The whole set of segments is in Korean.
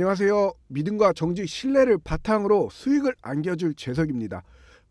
안녕하세요. 믿음과 정직, 신뢰를 바탕으로 수익을 안겨줄 재석입니다.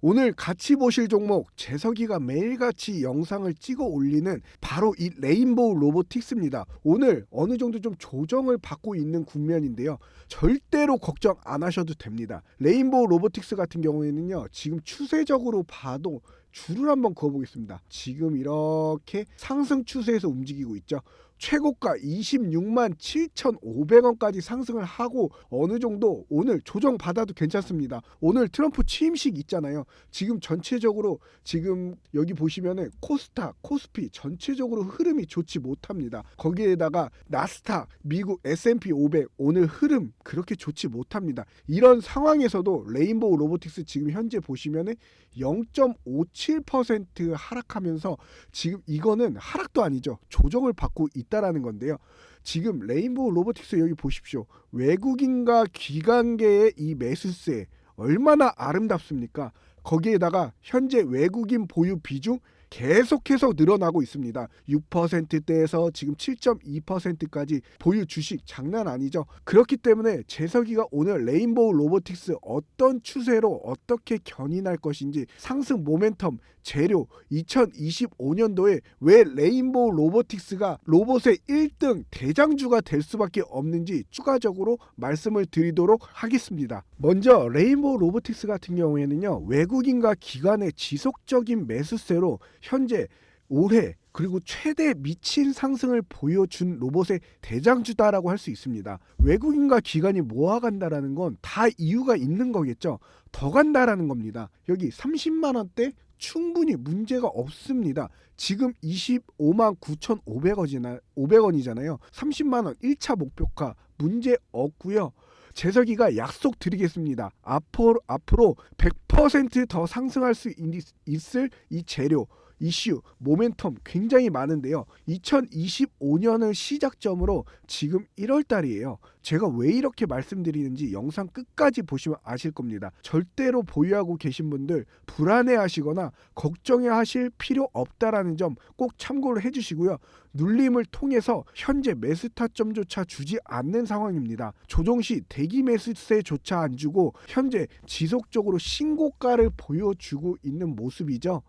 오늘 같이 보실 종목 재석이가 매일같이 영상을 찍어 올리는 바로 이 레인보우 로보틱스입니다. 오늘 어느 정도 좀 조정을 받고 있는 국면인데요. 절대로 걱정 안 하셔도 됩니다. 레인보우 로보틱스 같은 경우에는요. 지금 추세적으로 봐도 줄을 한번 그어보겠습니다. 지금 이렇게 상승 추세에서 움직이고 있죠. 최고가 26만 7,500원까지 상승을 하고 어느 정도 오늘 조정 받아도 괜찮습니다. 오늘 트럼프 취임식 있잖아요. 지금 전체적으로 지금 여기 보시면은 코스타, 코스피 전체적으로 흐름이 좋지 못합니다. 거기에다가 나스닥, 미국 S&P 500 오늘 흐름 그렇게 좋지 못합니다. 이런 상황에서도 레인보우 로보틱스 지금 현재 보시면은 0.57% 하락하면서 지금 이거는 하락도 아니죠. 조정을 받고 있 다라는 건데요. 지금 레인보우 로보틱스 여기 보십시오. 외국인과 기관계의 이 매수세 얼마나 아름답습니까? 거기에다가 현재 외국인 보유 비중 계속해서 늘어나고 있습니다. 6%대에서 지금 7.2%까지 보유 주식 장난 아니죠. 그렇기 때문에 재석이가 오늘 레인보우 로보틱스 어떤 추세로 어떻게 견인할 것인지 상승 모멘텀 재료 2025년도에 왜 레인보우 로보틱스가 로봇의 1등 대장주가 될 수밖에 없는지 추가적으로 말씀을 드리도록 하겠습니다. 먼저 레인보우 로보틱스 같은 경우에는요. 외국인과 기관의 지속적인 매수세로 현재 올해 그리고 최대 미친 상승을 보여준 로봇의 대장주다라고 할 수 있습니다. 외국인과 기관이 모아간다라는 건 다 이유가 있는 거겠죠. 더 간다라는 겁니다. 여기 30만 원대 충분히 문제가 없습니다. 지금 25만 9,500원이나 500원이잖아요. 30만 원 1차 목표가 문제 없고요. 재석이가 약속 드리겠습니다. 앞으로 앞으로 100%더 상승할 수 있, 있을 이 재료 이슈, 모멘텀 굉장히 많은데요. 2025년을 시작점으로 지금 1월 달이에요. 제가 왜 이렇게 말씀드리는지 영상 끝까지 보시면 아실 겁니다. 절대로 보유하고 계신 분들 불안해 하시거나 걱정해 하실 필요 없다라는 점 꼭 참고를 해 주시고요. 눌림을 통해서 현재 매수 타점조차 주지 않는 상황입니다. 조정 시 대기 매수세조차 안 주고 현재 지속적으로 신고가를 보여주고 있는 모습이죠.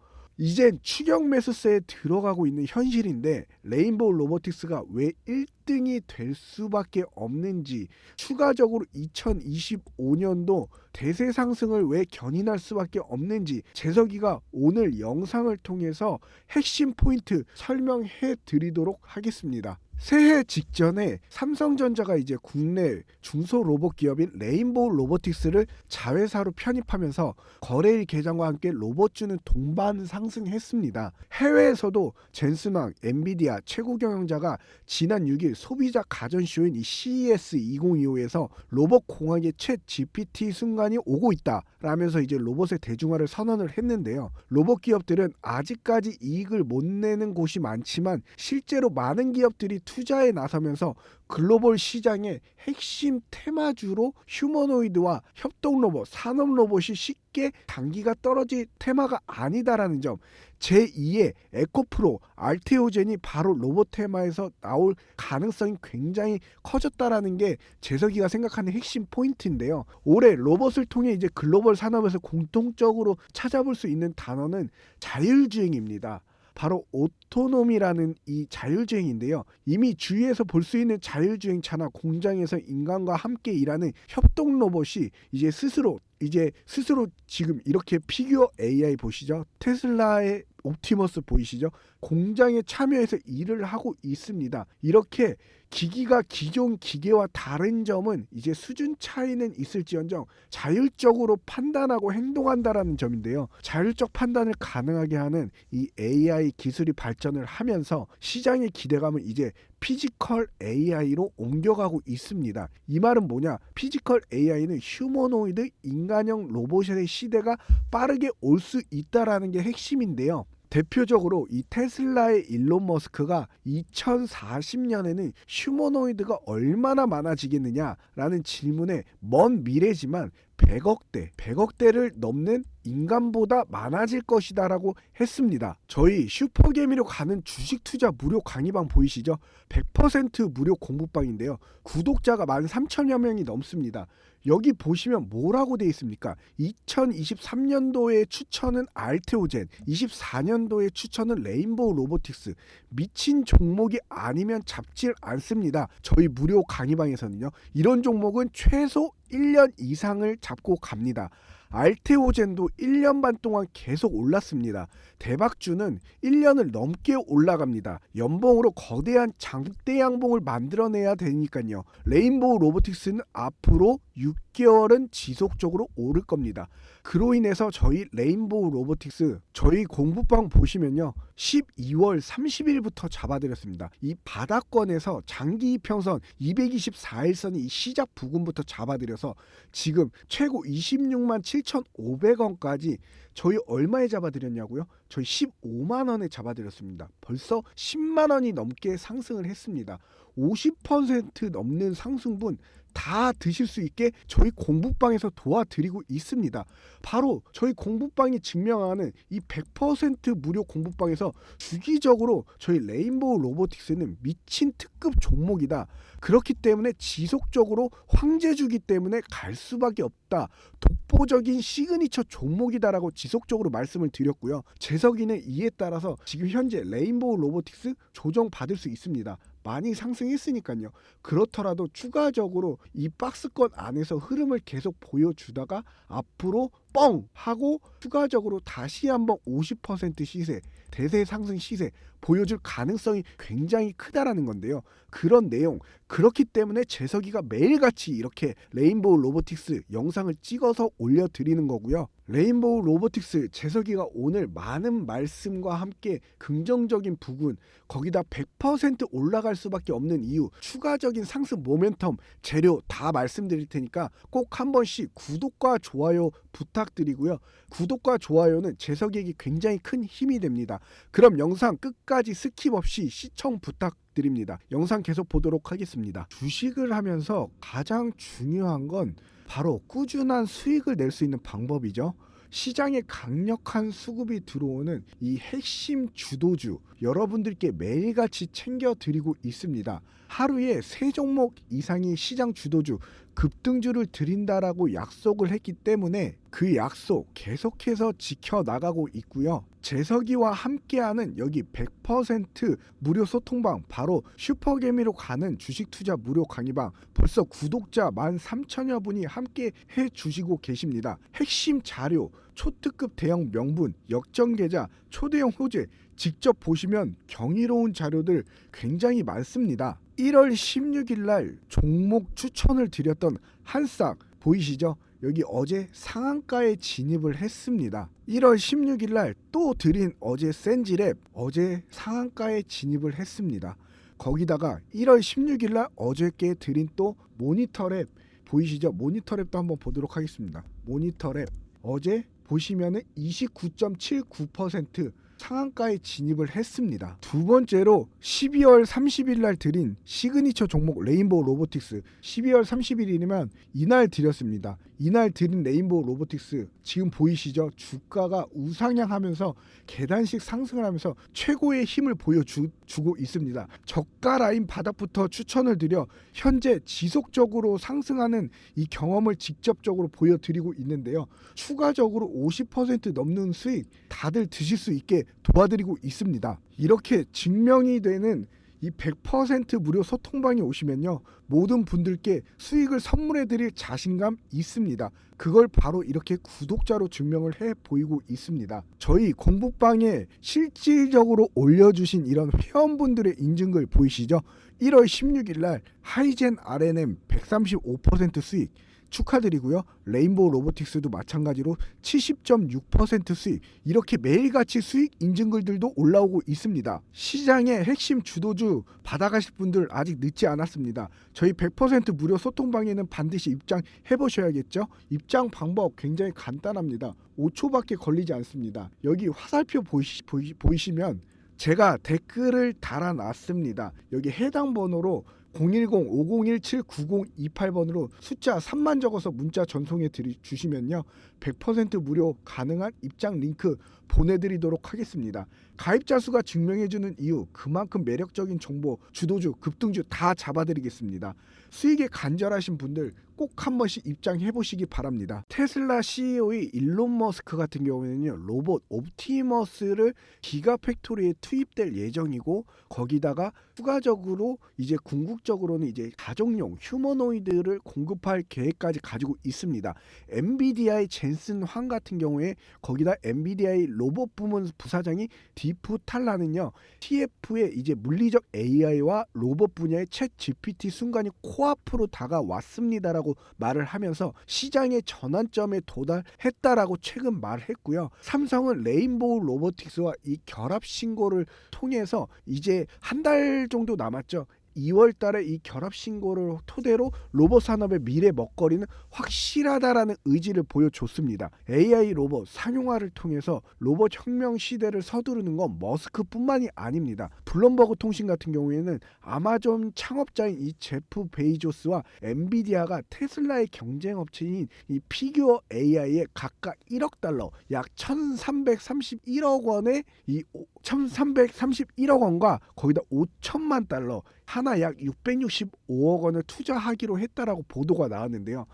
이젠 추격 매수세에 들어가고 있는 현실인데 레인보우 로보틱스가 왜 1등이 될 수밖에 없는지 추가적으로 2025년도 대세 상승을 왜 견인할 수밖에 없는지 재석이가 오늘 영상을 통해서 핵심 포인트 설명해 드리도록 하겠습니다. 새해 직전에 삼성전자가 이제 국내 중소 로봇 기업인 레인보우 로보틱스를 자회사로 편입하면서 거래일 개장과 함께 로봇주는 동반 상승했습니다. 해외에서도 젠슨왕, 엔비디아 최고 경영자가 지난 6일 소비자 가전쇼인 이 CES 2025에서 로봇 공학의 챗 GPT 순간이 오고 있다 라면서 이제 로봇의 대중화를 선언을 했는데요. 로봇 기업들은 아직까지 이익을 못 내는 곳이 많지만 실제로 많은 기업들이 투자에 나서면서 글로벌 시장의 핵심 테마주로 휴머노이드와 협동 로봇, 산업 로봇이 쉽게 단기가 떨어질 테마가 아니다라는 점. 제2의 에코프로, 알테오젠이 바로 로봇 테마에서 나올 가능성이 굉장히 커졌다라는 게 재석이가 생각하는 핵심 포인트인데요. 올해 로봇을 통해 이제 글로벌 산업에서 공통적으로 찾아볼 수 있는 단어는 자율주행입니다. 바로 오토노미라는 이 자율주행인데요. 이미 주위에서 볼 수 있는 자율주행 차나 공장에서 인간과 함께 일하는 협동 로봇이 이제 스스로 이제 스스로 지금 이렇게 피규어 AI 보시죠. 테슬라의 옵티머스 보이시죠? 공장에 참여해서 일을 하고 있습니다. 이렇게 기기가 기존 기계와 다른 점은 이제 수준 차이는 있을지언정 자율적으로 판단하고 행동한다라는 점인데요. 자율적 판단을 가능하게 하는 이 AI 기술이 발전을 하면서 시장의 기대감은 이제 피지컬 AI로 옮겨가고 있습니다. 이 말은 뭐냐? 피지컬 AI는 휴머노이드 인간형 로봇의 시대가 빠르게 올 수 있다라는 게 핵심인데요. 대표적으로 이 테슬라의 일론 머스크가 2040년에는 휴머노이드가 얼마나 많아지겠느냐라는 질문에 먼 미래지만 100억대, 100억대를 넘는 인간보다 많아질 것이다라고 했습니다. 저희 슈퍼개미로 가는 주식 투자 무료 강의방 보이시죠? 100% 무료 공부방인데요. 구독자가 13,000여 명이 넘습니다. 여기 보시면 뭐라고 돼 있습니까? 2023년도에 추천은 알테오젠, 24년도에 추천은 레인보우 로보틱스. 미친 종목이 아니면 잡질 않습니다. 저희 무료 강의방에서는요. 이런 종목은 최소 1년 이상을 잡고 갑니다. 알테오젠도 1년 반 동안 계속 올랐습니다. 대박주는 1년을 넘게 올라갑니다. 연봉으로 거대한 장대 양봉을 만들어내야 되니까요. 레인보우 로보틱스는 앞으로 6 개월은 지속적으로 오를 겁니다. 그로 인해서 저희 레인보우 로보틱스 저희 공부방 보시면요. 12월 30일부터 잡아드렸습니다. 이 바닥권에서 장기 이평선 224일선이 이 시작 부근부터 잡아드려서 지금 최고 26만 7,500원까지 저희 얼마에 잡아드렸냐고요? 저희 15만 원에 잡아드렸습니다. 벌써 10만 원이 넘게 상승을 했습니다. 50% 넘는 상승분 다 드실 수 있게 저희 공부방에서 도와드리고 있습니다. 바로 저희 공부방이 증명하는 이 100% 무료 공부방에서 주기적으로 저희 레인보우 로보틱스는 미친 특급 종목이다. 그렇기 때문에 지속적으로 황제주기 때문에 갈 수밖에 없다. 독보적인 시그니처 종목이다라고 지속적으로 말씀을 드렸고요. 재석이는 이에 따라서 지금 현재 레인보우 로보틱스 조정 받을 수 있습니다. 많이 상승했으니까요. 그렇더라도 추가적으로 이 박스권 안에서 흐름을 계속 보여주다가 앞으로 뻥 하고 추가적으로 다시 한번 50% 시세 대세 상승 시세 보여줄 가능성이 굉장히 크다라는 건데요. 그런 내용 그렇기 때문에 재석이가 매일같이 이렇게 레인보우 로보틱스 영상을 찍어서 올려드리는 거고요. 레인보우 로보틱스 재석이가 오늘 많은 말씀과 함께 긍정적인 부분 거기다 100% 올라갈 수밖에 없는 이유 추가적인 상승 모멘텀 재료 다 말씀드릴 테니까 꼭 한 번씩 구독과 좋아요 부탁드리고요. 구독과 좋아요는 재석이에게 굉장히 큰 힘이 됩니다. 그럼 영상 끝까지 스킵 없이 시청 부탁 드립니다. 영상 계속 보도록 하겠습니다. 주식을 하면서 가장 중요한 건 바로 꾸준한 수익을 낼 수 있는 방법이죠. 시장에 강력한 수급이 들어오는 이 핵심 주도주 여러분들께 매일같이 챙겨 드리고 있습니다. 하루에 세 종목 이상의 시장 주도주 급등주를 드린다라고 약속을 했기 때문에 그 약속 계속해서 지켜 나가고 있고요. 재석이와 함께하는 여기 100% 무료 소통방 바로 슈퍼개미로 가는 주식 투자 무료 강의방 벌써 구독자 13,000여 분이 함께 해 주시고 계십니다. 핵심 자료, 초특급 대형 명분, 역전 계좌, 초대형 호재 직접 보시면 경이로운 자료들 굉장히 많습니다. 1월 16일 날 종목 추천을 드렸던 한싹 보이시죠? 여기 어제 상한가에 진입을 했습니다. 1월 16일 날 또 드린 어제 센지랩 어제 상한가에 진입을 했습니다. 거기다가 1월 16일 날 어저께 드린 또 모니터랩 보이시죠? 모니터랩도 한번 보도록 하겠습니다. 모니터랩 어제 보시면은 29.79% 상한가에 진입을 했습니다. 두 번째로 12월 30일 날 드린 시그니처 종목 레인보우 로보틱스 12월 30일이면 이날 드렸습니다. 이날 드린 레인보우 로보틱스 지금 보이시죠? 주가가 우상향하면서 계단식 상승을 하면서 최고의 힘을 보여주고 있습니다. 저가 라인 바닥부터 추천을 드려 현재 지속적으로 상승하는 이 경험을 직접적으로 보여드리고 있는데요. 추가적으로 50% 넘는 수익 다들 드실 수 있게 도와드리고 있습니다. 이렇게 증명이 되는 이 100% 무료 소통방에 오시면요. 모든 분들께 수익을 선물해 드릴 자신감 있습니다. 그걸 바로 이렇게 구독자로 증명을 해 보이고 있습니다. 저희 공부방에 실질적으로 올려주신 이런 회원분들의 인증글 보이시죠? 1월 16일 날 하이젠 RNM 135% 수익 축하드리고요. 레인보우 로보틱스도 마찬가지로 70.6% 수익 이렇게 매일같이 수익 인증글들도 올라오고 있습니다. 시장의 핵심 주도주 받아가실 분들 아직 늦지 않았습니다. 저희 100% 무료 소통방에는 반드시 입장해 보셔야겠죠. 입장 방법 굉장히 간단합니다. 5초밖에 걸리지 않습니다. 여기 화살표 보이시, 보이, 보이시면 제가 댓글을 달아놨습니다. 여기 해당 번호로 010-5017-9028번으로 숫자 3만 적어서 문자 전송해 드리, 주시면요. 100% 무료 가능한 입장 링크 보내드리도록 하겠습니다. 가입자 수가 증명해주는 이유, 그만큼 매력적인 정보, 주도주, 급등주 다 잡아드리겠습니다. 수익에 간절하신 분들 꼭 한 번씩 입장해 보시기 바랍니다. 테슬라 CEO의 일론 머스크 같은 경우에는요 로봇 옵티머스를 기가 팩토리에 투입될 예정이고 거기다가 추가적으로 이제 궁극적으로는 이제 가정용 휴머노이드를 공급할 계획까지 가지고 있습니다. 엔비디아의 젠슨 황 같은 경우에 거기다 엔비디아의 로봇 부문 부사장이 디프 탈라는요 TF의 이제 물리적 AI와 로봇 분야의 챗 GPT 순간이 코앞으로 다가왔습니 다라고 말을 하면서 시장의 전환점에 도달했다라고 최근 말했고요. 삼성은 레인보우 로보틱스와 이 결합 신고를 통해서 이제 한 달 정도 남았죠. 2월 달에 이 결합 신고를 토대로 로봇 산업의 미래 먹거리는 확실하다라는 의지를 보여줬습니다. AI 로봇 상용화를 통해서 로봇 혁명 시대를 서두르는 건 머스크뿐만이 아닙니다. 블룸버그 통신 같은 경우에는 아마존 창업자인 이 제프 베이조스와 엔비디아가 테슬라의 경쟁 업체인 이 피규어 AI에 각각 1억 달러, 약 1,331억 원의 이 1,331억 원과 거기다 5천만 달러 하나 약 665억 원을 투자하기로 했다라고 보도가 나왔는데요.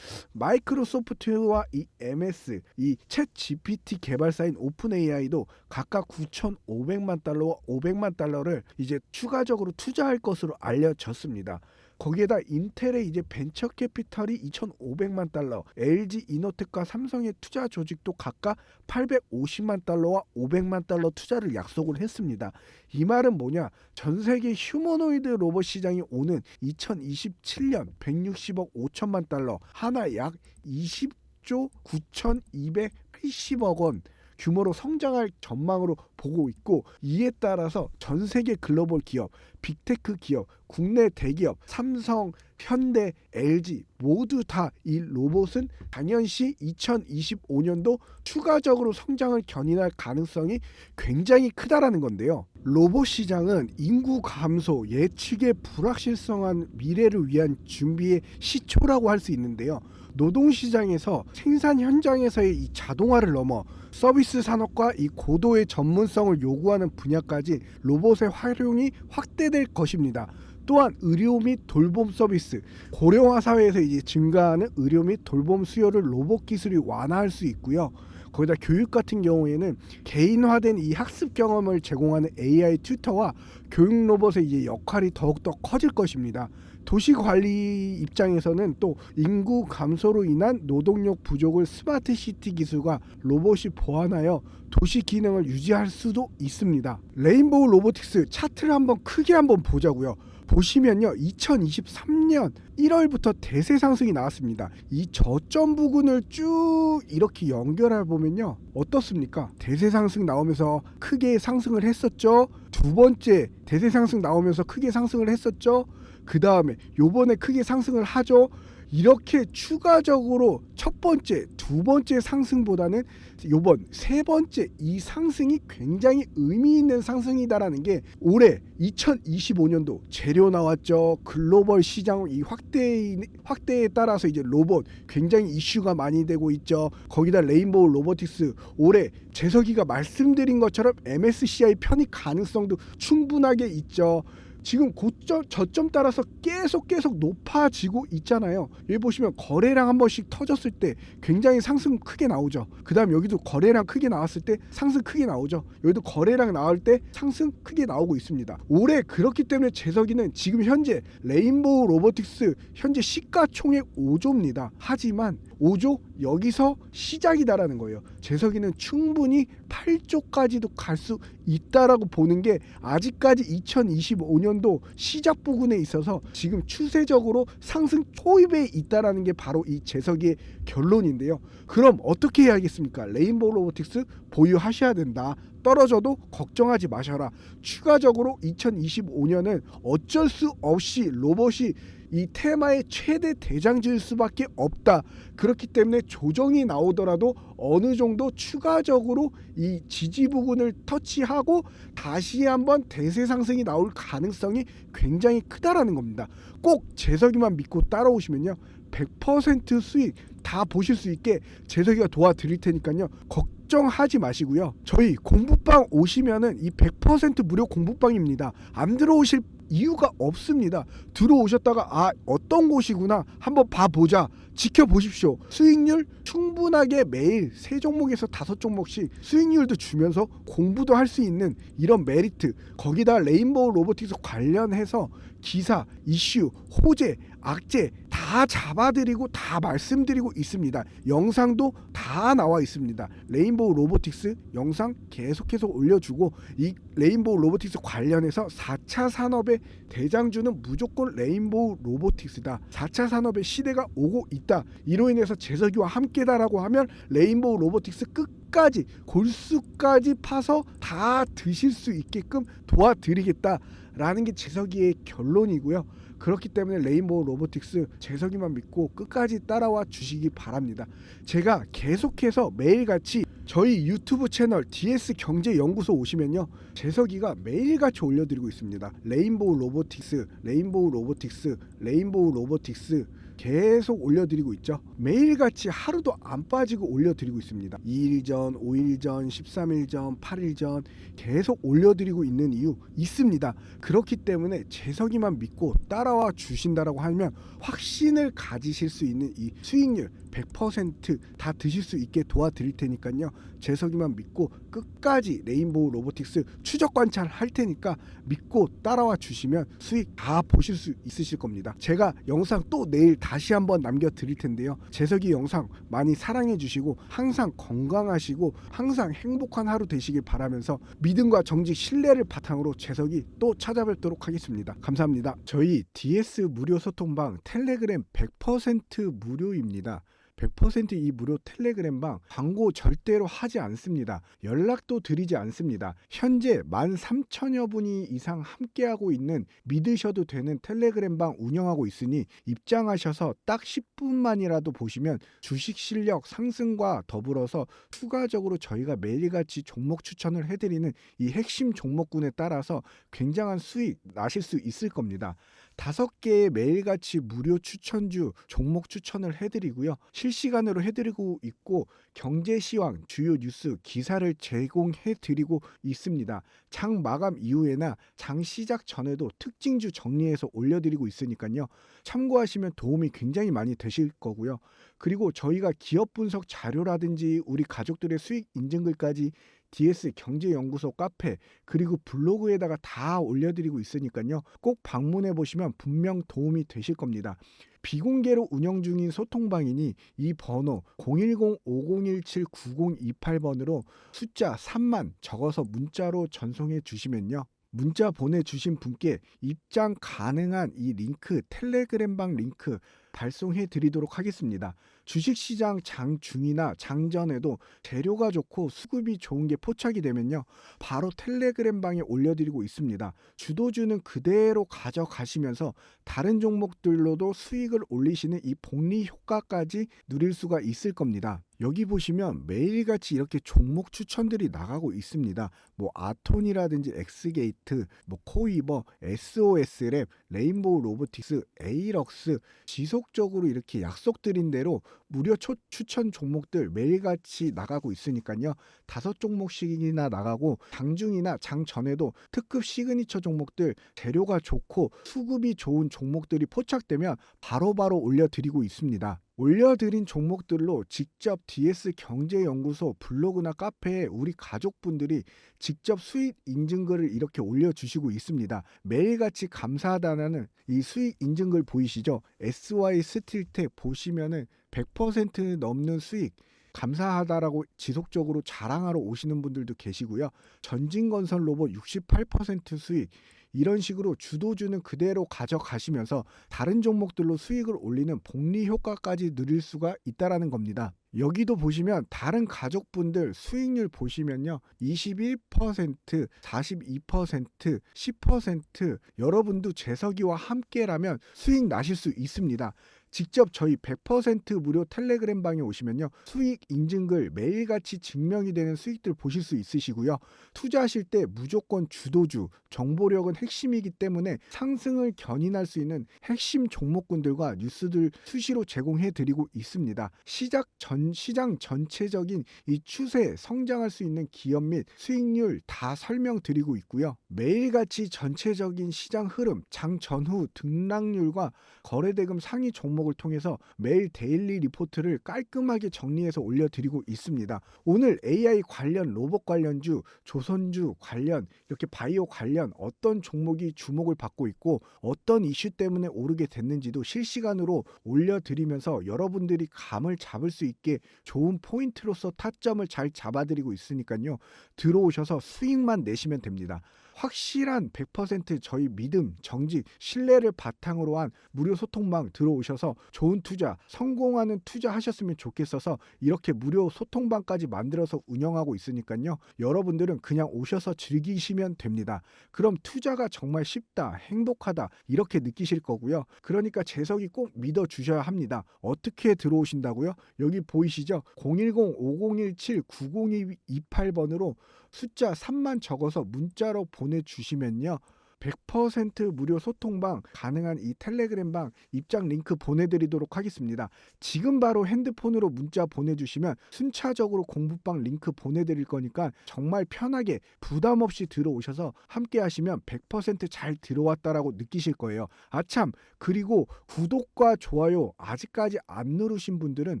마이크로소프트와 이 MS, 이 챗 GPT 개발사인 오픈 AI도 각각 9,500만 달러와 500만 달러를 이제 추가적으로 투자할 것으로 알려졌습니다. 거기에다 인텔의 이제 벤처 캐피털이 2,500만 달러, LG 이노텍과 삼성의 투자 조직도 각각 850만 달러와 500만 달러 투자를 약속을 했습니다. 이 말은 뭐냐? 전 세계 휴머노이드 로봇 시장이 오는 2027년 160억 5천만 달러, 하나 약 20조 9,280억 원 규모로 성장할 전망으로 보고 있고 이에 따라서 전 세계 글로벌 기업, 빅테크 기업, 국내 대기업, 삼성, 현대, LG 모두 다 이 로봇은 당연시 2025년도 추가적으로 성장을 견인할 가능성이 굉장히 크다라는 건데요. 로봇 시장은 인구 감소, 예측의 불확실성한 미래를 위한 준비의 시초라고 할 수 있는데요. 노동 시장에서 생산 현장에서의 이 자동화를 넘어 서비스 산업과 이 고도의 전문성을 요구하는 분야까지 로봇의 활용이 확대될 것입니다. 또한 의료 및 돌봄 서비스 고령화 사회에서 이제 증가하는 의료 및 돌봄 수요를 로봇 기술이 완화할 수 있고요. 거기다 교육 같은 경우에는 개인화된 이 학습 경험을 제공하는 AI 튜터와 교육 로봇의 이제 역할이 더욱더 커질 것입니다. 도시 관리 입장에서는 또 인구 감소로 인한 노동력 부족을 스마트 시티 기술과 로봇이 보완하여 도시 기능을 유지할 수도 있습니다. 레인보우 로보틱스 차트를 한번 크게 한번 보자고요. 보시면요 2023년 1월부터 대세 상승이 나왔습니다 이 저점 부근을 쭉 이렇게 연결해 보면요 어떻습니까 대세 상승 나오면서 크게 상승을 했었죠 두 번째 대세 상승 나오면서 크게 상승을 했었죠 그 다음에 요번에 크게 상승을 하죠 이렇게 추가적으로 첫 번째, 두 번째 상승보다는 요번 세 번째 이 상승이 굉장히 의미 있는 상승이다라는 게 올해 2025년도 재료 나왔죠. 글로벌 시장 이 확대 확대에 따라서 이제 로봇 굉장히 이슈가 많이 되고 있죠. 거기다 레인보우 로보틱스 올해 재석이가 말씀드린 것처럼 MSCI 편입 가능성도 충분하게 있죠. 지금 고점 저점 따라서 계속 계속 높아지고 있잖아요. 여기 보시면 거래량 한 번씩 터졌을 때 굉장히 상승 크게 나오죠. 그다음 여기도 거래량 크게 나왔을 때 상승 크게 나오죠. 여기도 거래량 나올 때 상승 크게 나오고 있습니다. 올해 그렇기 때문에 재석이는 지금 현재 레인보우 로보틱스 현재 시가총액 5조입니다. 하지만 5조 여기서 시작이다라는 거예요. 재석이는 충분히 8조까지도 갈 수 있다라고 보는 게 아직까지 2025년도 시작 부근에 있어서 지금 추세적으로 상승 초입에 있다라는 게 바로 이 재석이의 결론인데요. 그럼 어떻게 해야겠습니까? 레인보우 로보틱스 보유하셔야 된다. 떨어져도 걱정하지 마셔라. 추가적으로 2025년은 어쩔 수 없이 로봇이 이 테마의 최대 대장지일 수밖에 없다. 그렇기 때문에 조정이 나오더라도 어느 정도 추가적으로 이 지지 부근을 터치하고 다시 한번 대세 상승이 나올 가능성이 굉장히 크다라는 겁니다. 꼭 재석이만 믿고 따라오시면요. 100% 수익 다 보실 수 있게 재석이가 도와드릴 테니까요. 걱정하지 마시고요. 저희 공부방 오시면은 이 100% 무료 공부방입니다. 안 들어오실 이유가 없습니다. 들어오셨다가 아 어떤 곳이구나 한번 봐보자 지켜보십시오. 수익률 충분하게 매일 세 종목에서 다섯 종목씩 수익률도 주면서 공부도 할 수 있는 이런 메리트 거기다 레인보우 로보틱스 관련해서 기사, 이슈, 호재, 악재 다 잡아드리고 다 말씀드리고 있습니다. 영상도 다 나와 있습니다. 레인보우 로보틱스 영상 계속해서 올려주고 이 레인보우 로보틱스 관련해서 4차 산업의 대장주는 무조건 레인보우 로보틱스다. 4차 산업의 시대가 오고 있다. 이로 인해서 재석이와 함께다라고 하면 레인보우 로보틱스 끝 까지 골수까지 파서 다 드실 수 있게끔 도와드리겠다라는 게 재석이의 결론이고요. 그렇기 때문에 레인보우 로보틱스 재석이만 믿고 끝까지 따라와 주시기 바랍니다. 제가 계속해서 매일같이 저희 유튜브 채널 DS 경제 연구소 오시면요. 재석이가 매일같이 올려드리고 있습니다. 레인보우 로보틱스, 레인보우 로보틱스, 레인보우 로보틱스 계속 올려드리고 있죠. 매일같이 하루도 안 빠지고 올려드리고 있습니다. 2일 전, 5일 전, 13일 전, 8일 전 계속 올려드리고 있는 이유 있습니다. 그렇기 때문에 재석이만 믿고 따라와 주신다라고 하면 확신을 가지실 수 있는 이 수익률 100%다 드실 수 있게 도와드릴 테니까요. 재석이만 믿고 끝까지 레인보우 로보틱스 추적 관찰 할 테니까 믿고 따라와 주시면 수익 다 보실 수 있으실 겁니다. 제가 영상 또 내일 다시 한번 남겨 드릴 텐데요. 재석이 영상 많이 사랑해 주시고 항상 건강하시고 항상 행복한 하루 되시길 바라면서 믿음과 정직 신뢰를 바탕으로 재석이 또 찾아뵙도록 하겠습니다. 감사합니다. 저희 DS 무료 소통방 텔레그램 100% 무료입니다. 100%이 무료 텔레그램 방 광고 절대로 하지 않습니다. 연락도 드리지 않습니다. 현재 13,000여 분이 이상 함께하고 있는 믿으셔도 되는 텔레그램 방 운영하고 있으니 입장하셔서 딱 10분만이라도 보시면 주식 실력 상승과 더불어서 추가적으로 저희가 매일같이 종목 추천을 해드리는 이 핵심 종목군에 따라서 굉장한 수익 나실 수 있을 겁니다. 다섯 개의 매일같이 무료 추천주 종목 추천을 해드리고요. 실시간으로 해드리고 있고 경제 시황 주요 뉴스 기사를 제공해드리고 있습니다. 장 마감 이후에나 장 시작 전에도 특징주 정리해서 올려드리고 있으니까요. 참고하시면 도움이 굉장히 많이 되실 거고요. 그리고 저희가 기업 분석 자료라든지 우리 가족들의 수익 인증글까지 DS 경제연구소 카페 그리고 블로그에다가 다 올려드리고 있으니까요. 꼭 방문해 보시면 분명 도움이 되실 겁니다. 비공개로 운영 중인 소통방이니 이 번호 010-5017-9028번으로 숫자 3만 적어서 문자로 전송해 주시면요. 문자 보내주신 분께 입장 가능한 이 링크 텔레그램방 링크 발송해 드리도록 하겠습니다. 주식시장 장중이나 장전에도 재료가 좋고 수급이 좋은 게 포착이 되면요. 바로 텔레그램 방에 올려드리고 있습니다. 주도주는 그대로 가져가시면서 다른 종목들로도 수익을 올리시는 이 복리 효과까지 누릴 수가 있을 겁니다. 여기 보시면 매일같이 이렇게 종목 추천들이 나가고 있습니다. 뭐 아톤이라든지 엑스게이트, 뭐 코이버, SOS랩, 레인보우 로보틱스, 에이럭스 지속적으로 이렇게 약속드린 대로 무료 초, 추천 종목들 매일같이 나가고 있으니까요. 다섯 종목씩이나 나가고 장중이나 장 전에도 특급 시그니처 종목들 재료가 좋고 수급이 좋은 종목들이 포착되면 바로바로 올려드리고 있습니다. 올려드린 종목들로 직접 DS 경제연구소 블로그나 카페에 우리 가족분들이 직접 수익 인증글을 이렇게 올려주시고 있습니다. 매일같이 감사하다는 이 수익 인증글 보이시죠? SY 스틸텍 보시면은 100% 넘는 수익 감사하다라고 지속적으로 자랑하러 오시는 분들도 계시고요. 전진건설 로봇 68% 수익 이런 식으로 주도주는 그대로 가져가시면서 다른 종목들로 수익을 올리는 복리 효과까지 누릴 수가 있다라는 겁니다. 여기도 보시면 다른 가족분들 수익률 보시면요. 21%, 42%, 10% 여러분도 재석이와 함께라면 수익 나실 수 있습니다. 직접 저희 100% 무료 텔레그램 방에 오시면요. 수익 인증글 매일같이 증명이 되는 수익들 보실 수 있으시고요. 투자하실 때 무조건 주도주, 정보력은 핵심이기 때문에 상승을 견인할 수 있는 핵심 종목군들과 뉴스들 수시로 제공해 드리고 있습니다. 시작 전 시장 전체적인 이 추세 성장할 수 있는 기업 및 수익률 다 설명드리고 있고요. 매일같이 전체적인 시장 흐름, 장 전후 등락률과 거래대금 상위 종목 을 통해서 매일 데일리 리포트를 깔끔하게 정리해서 올려드리고 있습니다. 오늘 AI 관련 로봇 관련주, 조선주 관련 이렇게 바이오 관련 어떤 종목이 주목을 받고 있고 어떤 이슈 때문에 오르게 됐는지도 실시간으로 올려드리면서 여러분들이 감을 잡을 수 있게 좋은 포인트로서 타점을 잘 잡아드리고 있으니까요. 들어오셔서 수익만 내시면 됩니다. 확실한 100% 저희 믿음, 정직, 신뢰를 바탕으로 한 무료 소통방 들어오셔서 좋은 투자, 성공하는 투자 하셨으면 좋겠어서 이렇게 무료 소통방까지 만들어서 운영하고 있으니까요. 여러분들은 그냥 오셔서 즐기시면 됩니다. 그럼 투자가 정말 쉽다, 행복하다 이렇게 느끼실 거고요. 그러니까 재석이 꼭 믿어 주셔야 합니다. 어떻게 들어오신다고요? 여기 보이시죠? 010-5017-9028번으로 숫자 3만 적어서 문자로 보내주시면요. 100% 무료 소통방 가능한 이 텔레그램방 입장 링크 보내드리도록 하겠습니다. 지금 바로 핸드폰으로 문자 보내주시면 순차적으로 공부방 링크 보내드릴 거니까 정말 편하게 부담 없이 들어오셔서 함께 하시면 100%잘 들어왔다라고 느끼실 거예요. 아참 그리고 구독과 좋아요 아직까지 안 누르신 분들은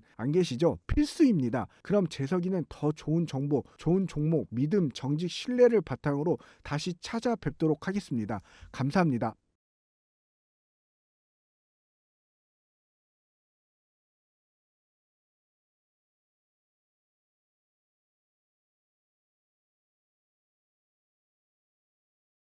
안 계시죠? 필수입니다. 그럼 재석이는 더 좋은 정보, 좋은 종목, 믿음, 정직, 신뢰를 바탕으로 다시 찾아뵙도록 하겠 감사합니다.